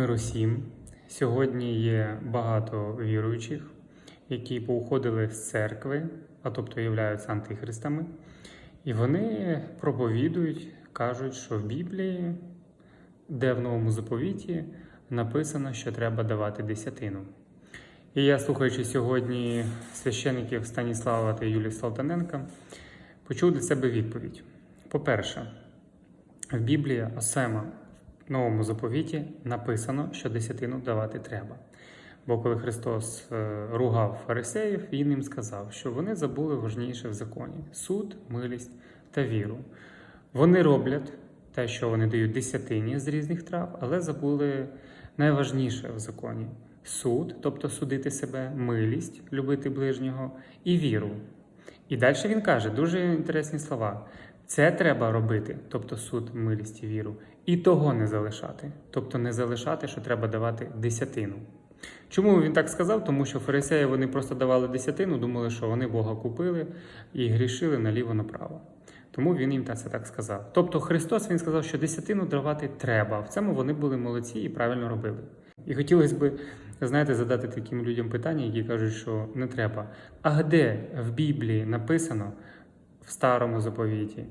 Миру всім. Сьогодні є багато віруючих, які поуходили з церкви, а тобто являються антихристами, і вони проповідують, кажуть, що в Біблії, де в новому заповіті, написано, що треба давати десятину. І я, слухаючи сьогодні священиків Станіслава та Юлії Салтаненка, почув для себе відповідь. По-перше, в Біблії Осема новому заповіті написано, що десятину давати треба. Бо коли Христос е, ругав фарисеїв, Він їм сказав, що вони забули важніше в законі суд, милість та віру. Вони роблять те, що вони дають десятині з різних трав, але забули найважніше в законі суд, тобто судити себе, милість, любити ближнього, і віру. І далі він каже дуже інтересні слова. Це треба робити, тобто суд, милість і віру, і того не залишати, тобто не залишати, що треба давати десятину. Чому він так сказав? Тому що фарисеї вони просто давали десятину, думали, що вони Бога купили і грішили наліво-направо. Тому він їм це так сказав. Тобто Христос він сказав, що десятину давати треба. В цьому вони були молодці і правильно робили. І хотілося б, знаєте, задати таким людям питання, які кажуть, що не треба. А де в Біблії написано в старому заповіті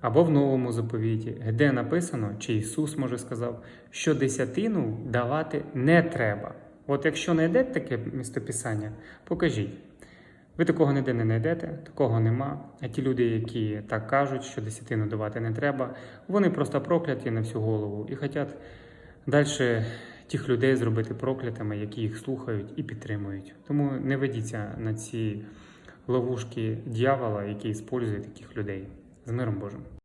або в новому заповіті, де написано, чи Ісус може сказав, що десятину давати не треба. От якщо знайдете таке містописання, покажіть. Ви такого ніде не знайдете, такого нема. А ті люди, які так кажуть, що десятину давати не треба, вони просто прокляті на всю голову і хочуть далі тих людей зробити проклятими, які їх слухають і підтримують. Тому не ведіться на ці ловушки дьявола, які спользує таких людей. З миром Божим.